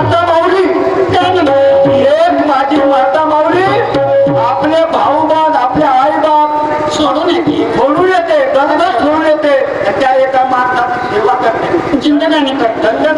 माता माऊली एक माझी माता माऊली. आपले भाऊ बाप आपले आई बाप सोडून येते सोडून येते गंध सोडून येते. त्या एका माता सेवा करते चिंतनाने करते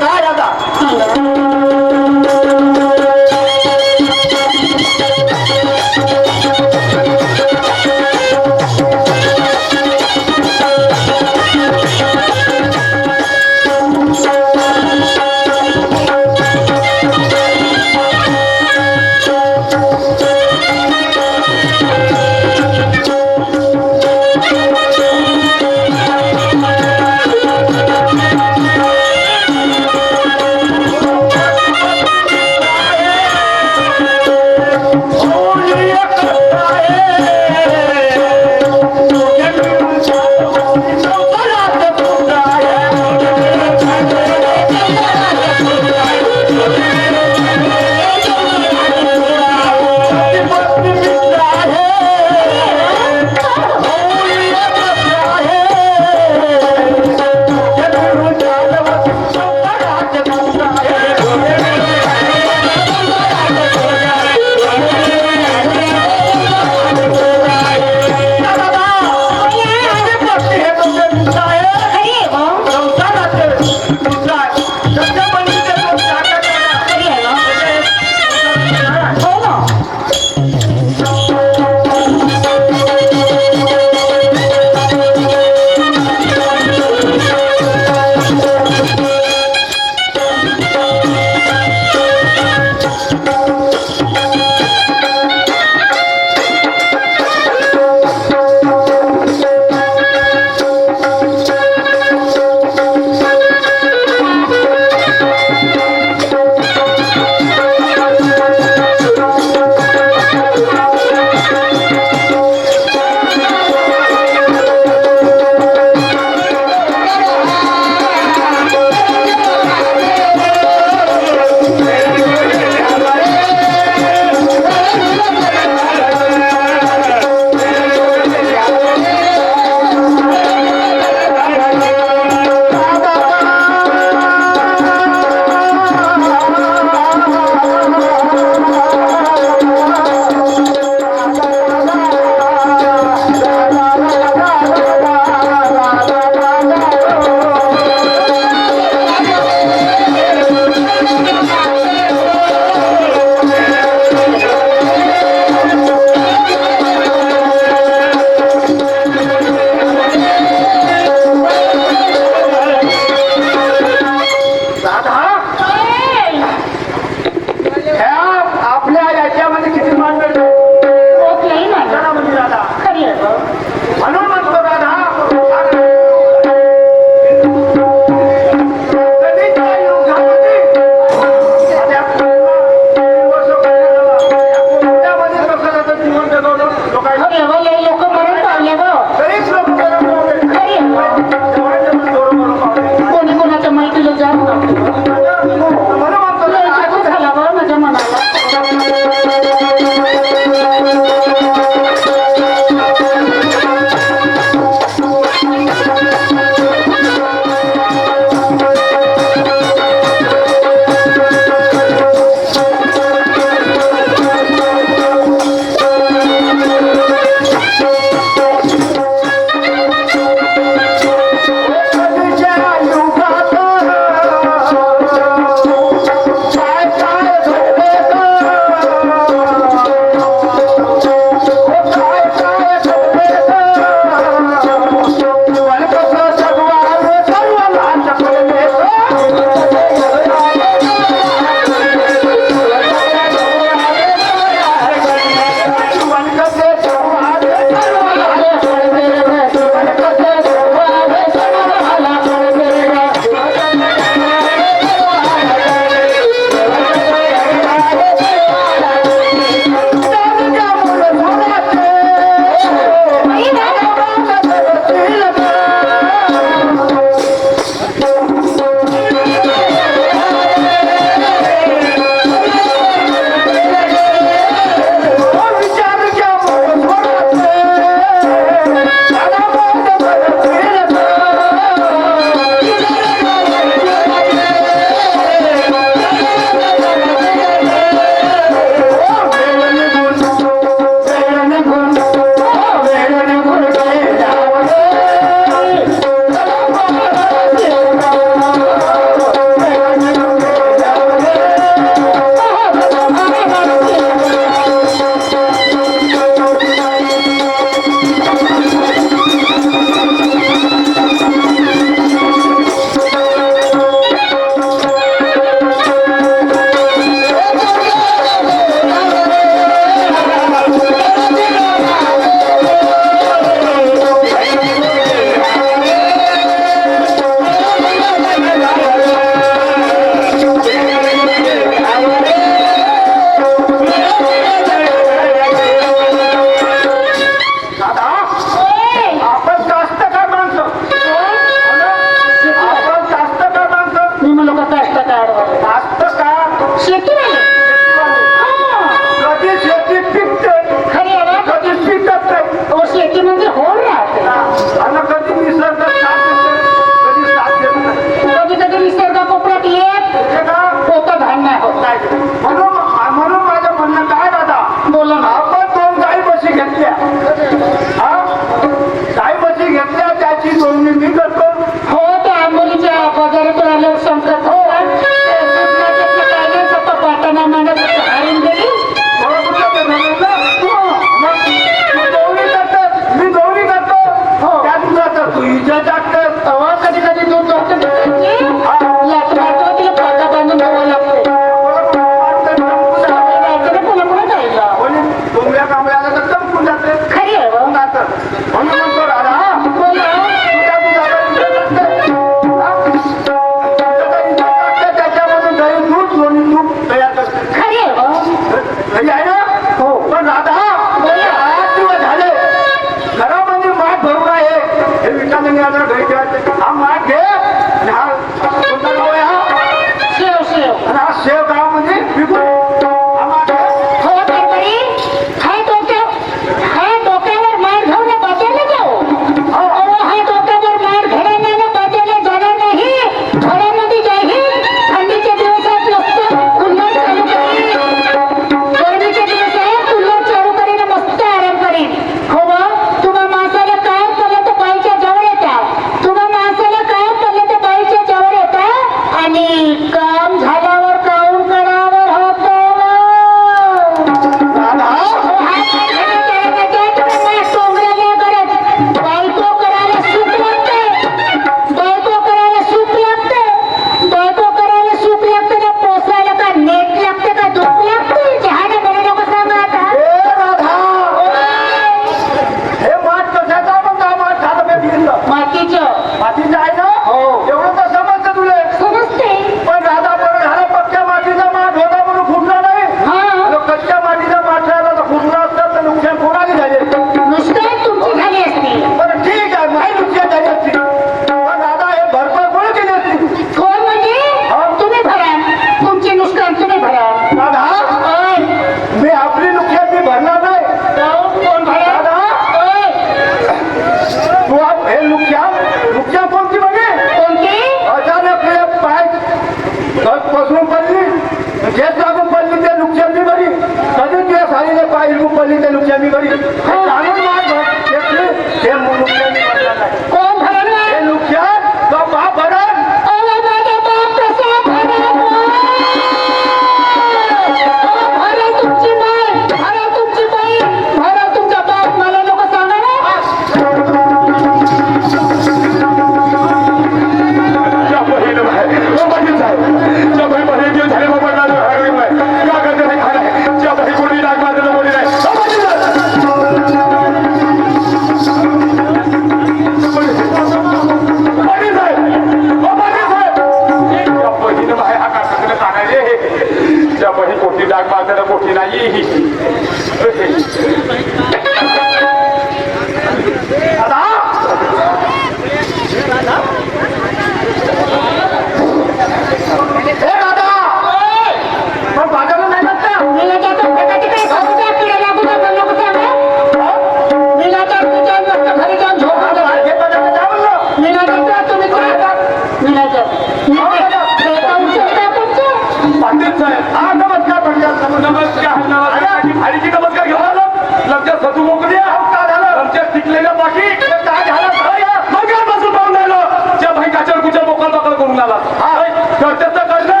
चर्चेच तर कर ना?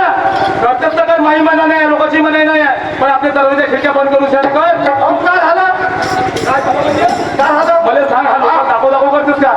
चर्चेच तर कर माही म्हणा नाही लोकांची म्हणा नाही. पण आपले दरवाजे खिडक्या बंद करू शकत काय? झालं? काय झालं? मला सांग दाखव दाखव करतोस का?